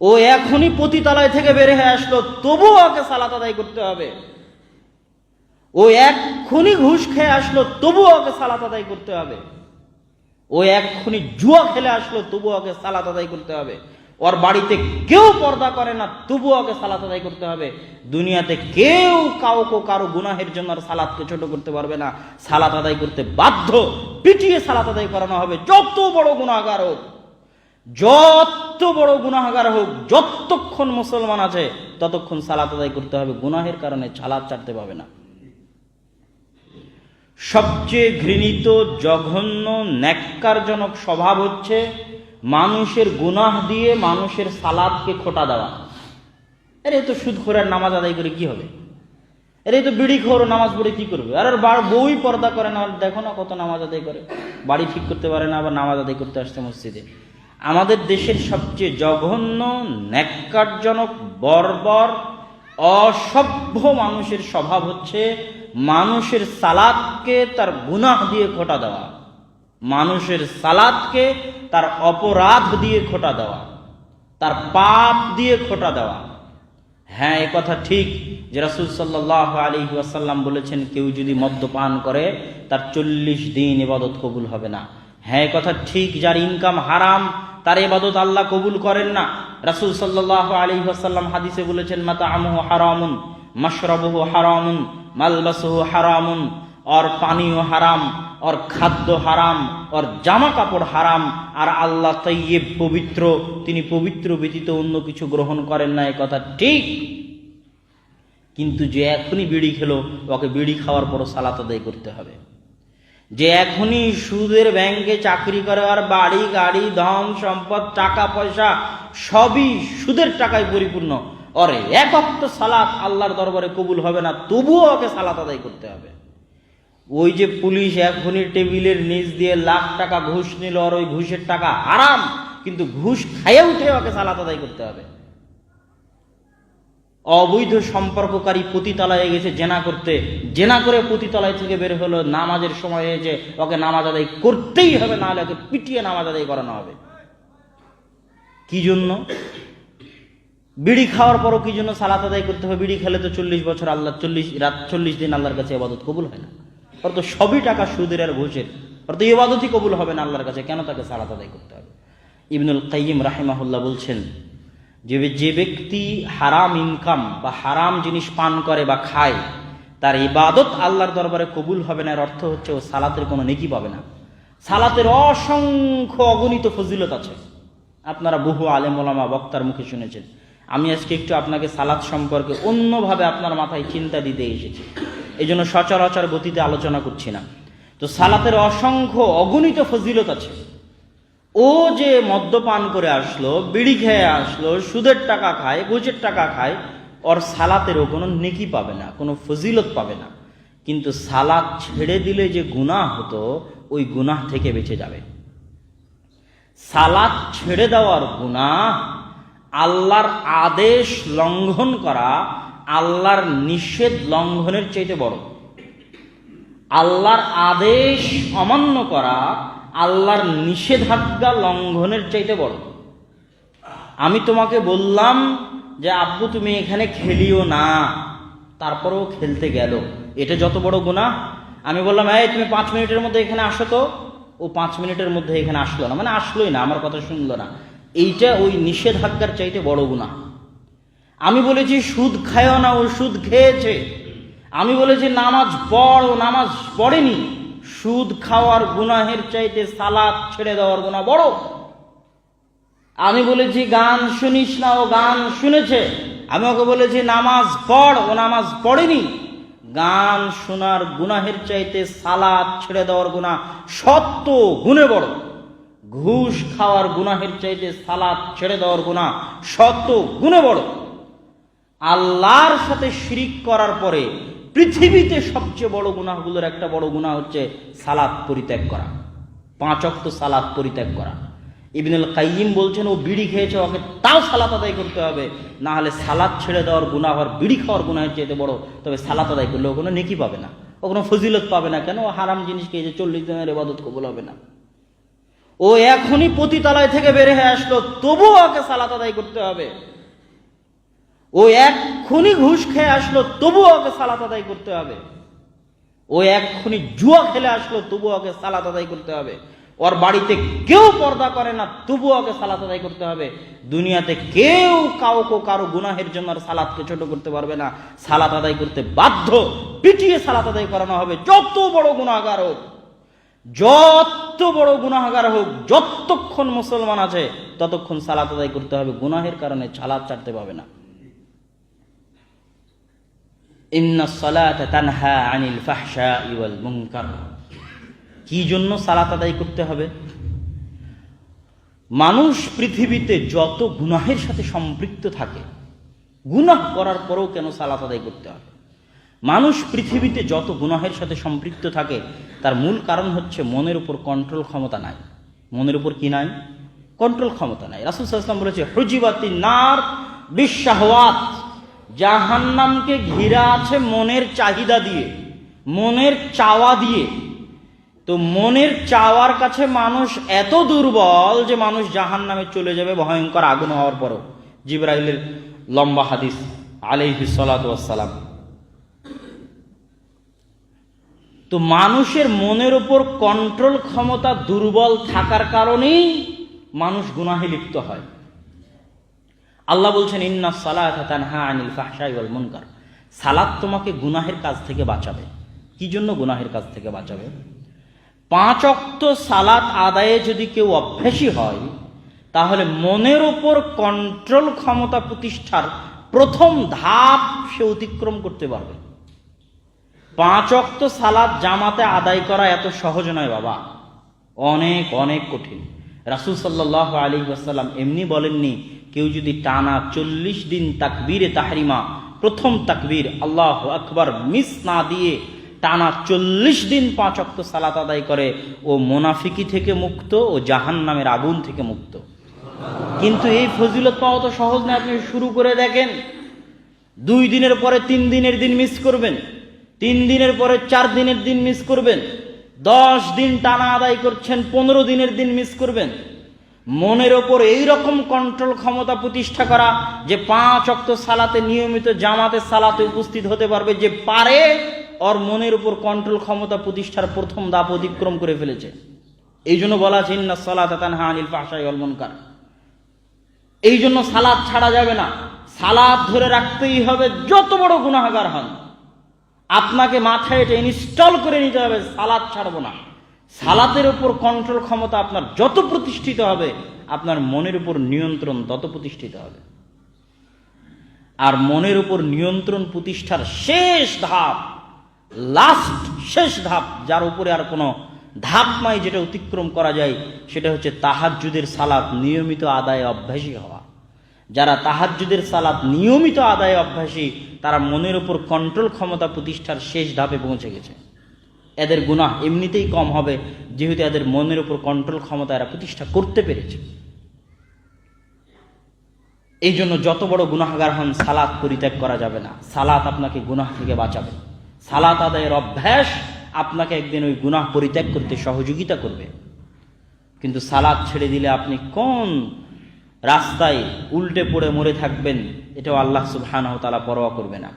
ও এখনই পতিতালয় থেকে বের হয়ে আসলো, তবুও ওকে সালাত আদায় করতে হবে। ও এক্ষুনি ঘুষ খেয়ে আসলো, তবুও ওকে সালাত আদায় করতে হবে। ও এক্ষুনি জুয়া খেলে আসলো, তবুও ওকে সালাত আদায় করতে হবে। ওর বাড়িতে কেউ পর্দা করে না, তবুও ওকে সালাত আদায় করতে হবে। দুনিয়াতে কেউ কাউকে কারও গুনাহের জন্য আর সালাদকে ছোট করতে পারবে না। সালাত আদায় করতে বাধ্য, পিটিয়ে সালাত আদায় করানো হবে। যত বড় গুণাগার হোক। যত বড় গুনাহগার হোক, যতক্ষণ মুসলমান আছে, ততক্ষণ সালাত আদায় করতে হবে। গুনাহের কারণে ছালাত ছাড়তে পাবে না। সবচেয়ে ঘৃণিত, জঘন্য, ন্যাক্কারজনক স্বভাব হচ্ছে মানুষের গুনাহ দিয়ে মানুষের সালাদকে খোটা দেওয়া। আরে তো সুদ খোরার নামাজ আদায় করে কি হবে? আরে তো বিড়ি খোর নামাজ পড়ে কি করবে? আর বার- বউই পর্দা করে না দেখো না কত নামাজ আদায় করে। বাড়ি ঠিক করতে পারে না, আবার নামাজ আদায় করতে আসছে মসজিদে। আমাদের দেশের সবচেয়ে জঘন্য, ন্যাক্কারজনক, বর্বর, অসভ্য মানুষের স্বভাব হচ্ছে মানুষের সালাদকে তার গুনাহ দিয়ে খোটা দেওয়া। মানুষের সালাদকে তার অপরাধ দিয়ে খোটা দেওয়া। তার পাপ দিয়ে খোটা দেওয়া। হ্যাঁ এ কথা ঠিক যে রাসুল সাল্লাহ আলী ওয়াসাল্লাম বলেছেন, কেউ যদি মদ্যপান করে, তার চল্লিশ দিন এবাদত কবুল হবে না। হ্যাঁ কথা ঠিক, যার ইনকাম হারাম তার এবাদত আল্লাহ কবুল করেন না। রাসুল সাল্লাহ আলী ওয়াসাল্লাম হাদিসে বলেছেন মাতা আমহ হারামুন, মশরবহ হারামুন, মালবাসহ হারামুন অর পানীয় হারাম, ওর খাদ্য হারাম, ওর জামা কাপড় হারাম, আর আল্লাহ তৈয়েব পবিত্র, তিনি পবিত্র ব্যতীত অন্য কিছু গ্রহণ করেন না। কথা ঠিক। কিন্তু যে এখনই বিড়ি খেলো, ওকে বিড়ি খাওয়ার পরও সালাত আদায় করতে হবে। যে এখনই সুদের ব্যাংকে চাকরি করে আর বাড়ি, গাড়ি, ধন, সম্পদ, টাকা, পয়সা সবই সুদের টাকায় পরিপূর্ণ। অরে এক অক্ত সালাত আল্লাহর দরবারে কবুল হবে না, তবুও ওকে সালাত আদায় করতে হবে। ওই যে পুলিশ এখনই টেবিলের নিচ দিয়ে লাখ টাকা ঘুষ নিল, আর ওই ঘুষের টাকা আরাম কিন্তু ঘুষ খাইয়ে উঠে ওকে সালাত আদায় করতে হবে। অবৈধ সম্পর্ককারী পতিতলায় গেছে, জেনা করতে। জেনা করে পতিতলায় থেকে বের হলো। নামাজের সময় হয়েছে ওকে নামাজ আদায় করতেই হবে, নাহলে ওকে পিটিয়ে নামাজ আদায় করানো হবে। কি জন্য? বিড়ি খাওয়ার পরও কি জন্য সালাত আদায় করতে হবে? বিড়ি খেলে তো চল্লিশ বছর আল্লাহ, চল্লিশ, রাত চল্লিশ দিন আল্লাহর কাছে এবাদত কবুল হয় না। ওর তো সবই টাকা সুদের আর ঘুষের। ওর তো এবাদতই কবুল হবে না আল্লাহর কাছে। কেন তাকে সালাত আদায় করতে হবে? ইবনুল কাইম রাহিমাহুল্লাহ বলছেন যে যে ব্যক্তি হারাম ইনকাম বা হারাম জিনিস পান করে বা খায়, তার ইবাদত আল্লাহর দরবারে কবুল হবে না, এর অর্থ হচ্ছে ও সালাতের কোনো নেকি পাবে না। সালাতের অসংখ্য অগণিত ফজিলত আছে। আপনারা বহু আলেম ওলামা বক্তার মুখে শুনেছেন। আমি আজকে একটু আপনাকে সালাত সম্পর্কে অন্যভাবে আপনার মাথায় চিন্তা দিতে এসেছি। এই জন্য সচরাচর গতিতে আলোচনা করছি না। তো সালাতের অসংখ্য অগণিত ফজিলত আছে। ও যে মদ্যপান করে আসলো, বিড়ি খেয়ে আসলো, সুদের টাকা খায়, ঘুষের টাকা খায়, ওর সালাতেরও কোনো নেকি পাবে না, কোনো ফজিলত পাবে না। কিন্তু সালাত ছেড়ে দিলে যে গুনাহ হতো, ওই গুনাহ থেকে বেঁচে যাবে। সালাত ছেড়ে দেওয়ার গুনাহ, আল্লাহর আদেশ লঙ্ঘন করা, আল্লাহর নিষেধ লঙ্ঘনের চাইতে বড়। আল্লাহর আদেশ অমান্য করা আল্লাহর নিষেধাজ্ঞা লঙ্ঘনের চাইতে বড়। আমি তোমাকে বললাম যে, আব্বু, তুমি এখানে খেলিও না। তারপরেও খেলতে গেল। এটা যত বড় গুণা আমি বললাম, এই, তুমি পাঁচ মিনিটের মধ্যে এখানে আসো তো। ও পাঁচ মিনিটের মধ্যে এখানে আসলো না। মানে আসলোই না, আমার কথা শুনলো না। এইটা ওই নিষেধাজ্ঞার চাইতে বড় গুণা আমি বলেছি, সুদ খায়ও না, ও সুদ খেয়েছে। আমি বলেছি, নামাজ পড়, ও নামাজ পড়েনি। সুদ খাওয়ার গুনাহের চাইতে সালাদ ছেড়ে দেওয়ার গুণা বড়। আমি বলেছি, গান শুনিস না ও গান শুনেছে। আমি ওকে বলেছি, নামাজ পড়, ও নামাজ পড়েনি। গান শোনার গুনাহের চাইতে সালাদ ছেড়ে দেওয়ার গুণা সত্য গুণে বড়। ঘুষ খাওয়ার গুনাহের চাইতে সালাদ ছেড়ে দেওয়ার গুণা সত্য গুণে বড়। আল্লাহর সাথে শিরিক করার পরে পৃথিবীতে সবচেয়ে বড় গুনাহগুলোর একটা বড় গুনাহ হচ্ছে সালাদ পরিত্যাগ করা। পাঁচ অক্ত সালাদ পরিত্যাগ করা। ইবনুল কাইয়িম বলছেন, ও বিড়ি খেয়েছে, ওকে তাও সালাত আদায় করতে হবে। না হলে সালাদ ছেড়ে দেওয়ার গুনাহ আর বিড়ি খাওয়ার গুনাহের চাইতে বড়। তবে সালাত আদায় করলে ও কোনো নেকি পাবে না। ও কোনো ফজিলত পাবে না কেন? ও হারাম জিনিস খেয়েছে, চল্লিশ দিনের এবাদত কবুল হবে না। ও এখনই পতিতালয় থেকে বের হয়ে আসলো, তবুও ওকে সালাত আদায় করতে হবে। ও এক্ষুনি ঘুষ খেয়ে আসলো, তবুও ওকে সালাত আদায় করতে হবে। ও এক্ষুনি জুয়া খেলে আসলো, তবুও ওকে সালাত আদায় করতে হবে। ওর বাড়িতে কেউ পর্দা করে না, তবুও ওকে সালাত আদায় করতে হবে। দুনিয়াতে কেউ কাউকে কারও গুনাহের জন্য আর সালাদকে ছোট করতে পারবে না। সালাত আদায় করতে বাধ্য, পিটিয়ে সালাত আদায় করানো হবে, যত বড় গুণাগার হোক, যত বড় গুনাহগার হোক, যতক্ষণ মুসলমান আছে, ততক্ষণ সালাত আদায় করতে হবে। গুনাহের কারণে সালাত ছাড়তে পাবে না। কি জন্য সালাত আদায় করতে হবে? মানুষ পৃথিবীতে যত গুনাহের সাথে সম্পৃক্ত থাকে, গুনাহ করার পরেও কেন সালাত আদায় করতে হবে? মানুষ পৃথিবীতে যত গুনাহের সাথে সম্পৃক্ত থাকে, তার মূল কারণ হচ্ছে মনের উপর কন্ট্রোল ক্ষমতা নাই। মনের উপর কি নাই? কন্ট্রোল ক্ষমতা নাই। রাসুল সাল্লাম বলেছে হুজিবাতি নার বিশ্বাহওয়াত জাহান্নামকে ঘিরা আছে মনের চাহিদা দিয়ে, মনের চাওয়া দিয়ে। তো মনের চাওয়ার কাছে মানুষ এত দুর্বল যে মানুষ জাহান নামে চলে যাবে ভয়ঙ্কর আগুন হওয়ার পরও। জিব্রাইলের লম্বা হাদিস, আলাইহি সালাম তো মানুষের মনের উপর কন্ট্রোল ক্ষমতা দুর্বল থাকার কারণেই মানুষ গুনাহে লিপ্ত হয়। আল্লাহ বলছেন, ইন্না সালাত তানহা আনিল ফাহশাই ওয়াল মুনকার। সালাত তোমাকে গুনাহের কাজ থেকে বাঁচাবে। কি জন্য গুনাহের কাজ থেকে বাঁচাবে? পাঁচ অক্ত সালাত আদায়ে যদি কেউ অভ্যাসী হয়, তাহলে মনের উপর কন্ট্রোল ক্ষমতা প্রতিষ্ঠার প্রথম ধাপ সে অতিক্রম করতে পারবে। পাঁচ অক্ত সালাদ জামাতে আদায় করা এত সহজ নয় বাবা। অনেক অনেক কঠিন। রাসুল সাল্লাহ আলী আসাল্লাম এমনি বলেননি কেউ যদি টানা চল্লিশ দিন তাকবীরে তাহরিমা, প্রথম তাকবীর আল্লাহ আকবার মিস না দিয়ে টানা চল্লিশ দিন পাঁচ অক্ত সালাত আদায় করে, ও মোনাফিকি থেকে মুক্ত, ও জাহান নামের আগুন থেকে মুক্ত। কিন্তু এই ফজিলত পাওয়া তো সহজ না, আপনি শুরু করে দেখেন। দুই দিনের পরে তিন দিনের দিন মিস করবেন, তিন দিনের পরে চার দিনের দিন মিস করবেন, দশ দিন টানা আদায় করছেন, পনেরো দিনের দিন মিস করবেন। মনের ওপর এই রকম কন্ট্রোল ক্ষমতা প্রতিষ্ঠা করা যে পাঁচ অক্ত সালাতে, নিয়মিত জামাতে সালাতে উপস্থিত হতে পারবে যে পারে, ওর মনের উপর কন্ট্রোল ক্ষমতা প্রতিষ্ঠার প্রথম দাপ অতিক্রম করে ফেলেছে। এই জন্য বলা আছে সালাত তানহা আনিল ফাহশাই এই জন্য সালাদ ছাড়া যাবে না। সালাদ ধরে রাখতেই হবে যত বড় গুনাহগার হন। আপনাকে মাথায় এটা ইনস্টল করে নিতে হবে, সালাদ ছাড়বো না। সালাতের উপর কন্ট্রোল ক্ষমতা আপনার যত প্রতিষ্ঠিত হবে, আপনার মনের উপর নিয়ন্ত্রণ তত প্রতিষ্ঠিত হবে। আর মনের উপর নিয়ন্ত্রণ প্রতিষ্ঠার শেষ ধাপ লাস্ট শেষ ধাপ, যার উপরে আর কোনো ধাপ নাই যেটা অতিক্রম করা যায়, সেটা হচ্ছে তাহাজ্জুদের সালাত নিয়মিত আদায়ে অভ্যাসী হওয়া। যারা তাহাজ্জুদের সালাত নিয়মিত আদায়ে অভ্যাসী, তারা মনের উপর কন্ট্রোল ক্ষমতা প্রতিষ্ঠার শেষ ধাপে পৌঁছে গেছে। এদের গুনাহ এমনিতেই কম হবে, যেহেতু এদের মনের উপর কন্ট্রোল ক্ষমতা এরা প্রতিষ্ঠা করতে পেরেছে। এই জন্য যত বড় গুনাহগার হন, সালাত পরিত্যাগ করা যাবে না। সালাত আপনাকে গুনাহ থেকে বাঁচাবে। সালাত আদায়ের অভ্যাস আপনাকে একদিন ওই গুনাহ পরিত্যাগ করতে সহযোগিতা করবে। কিন্তু সালাদ ছেড়ে দিলে আপনি কোন রাস্তায় উল্টে পড়ে মরে থাকবেন, এটাও আল্লাহ সুবহানাহু তাআলা পরোয়া করবে না।